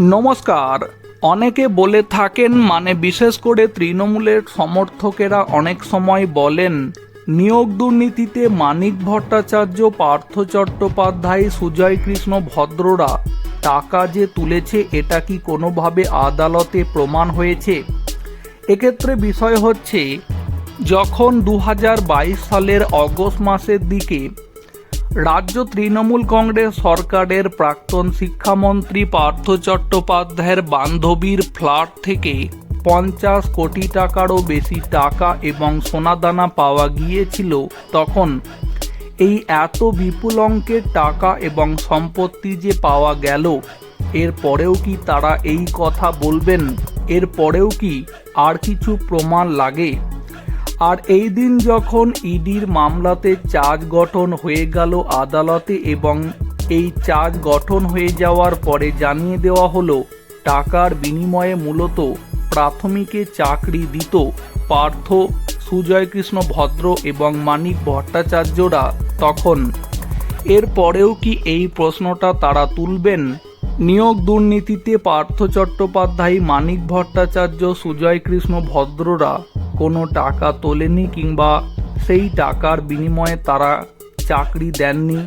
নমস্কার। অনেকে বলে থাকেন মানে বিশেষ করে তৃণমূলের সমর্থকেরা অনেক সময় বলেন, নিয়োগ দুর্নীতিতে মানিক ভট্টাচার্য, পার্থ চট্টোপাধ্যায়, সুজয় কৃষ্ণ ভদ্ররা, টাকা যে তুলেছে এটা কি কোনোভাবে আদালতে প্রমাণ হয়েছে? এক্ষেত্রে বিষয় হচ্ছে, যখন দু হাজার বাইশ সালের অগস্ট মাসের দিকে রাজ্য তৃণমূল কংগ্রেস সরকারের প্রাক্তন শিক্ষামন্ত্রী পার্থ চট্টোপাধ্যায়ের বান্ধবীর ফ্ল্যাট থেকে পঞ্চাশ কোটি টাকারও বেশি টাকা এবং সোনাদানা পাওয়া গিয়েছিল তখন। এই এত বিপুল অঙ্কের টাকা এবং সম্পত্তি যে পাওয়া গেল, এর পরেও কি তারা এই কথা বলবেন? এর পরেও কি আর কিছু প্রমাণ লাগে? আর এই দিন যখন ইডির মামলাতে চার্জ গঠন হয়ে গেল আদালতে এবং এই চার্জ গঠন হয়ে যাওয়ার পরে জানিয়ে দেওয়া হলো, টাকার বিনিময়ে মূলত প্রাথমিকে চাকরি দিত পার্থ সুজয় কৃষ্ণ ভদ্র এবং মানিক ভট্টাচার্যরা তখন। এর পরেও কি এই প্রশ্নটা তারা তুলবেন? নিয়োগ দুর্নীতিতে পার্থ চট্টোপাধ্যায়, মানিক ভট্টাচার্য সুজয় কৃষ্ণ ভদ্ররা কোনো টাকা তোলেনি কিংবা সেই টাকার বিনিময়ে তারা চাকরি দেননি?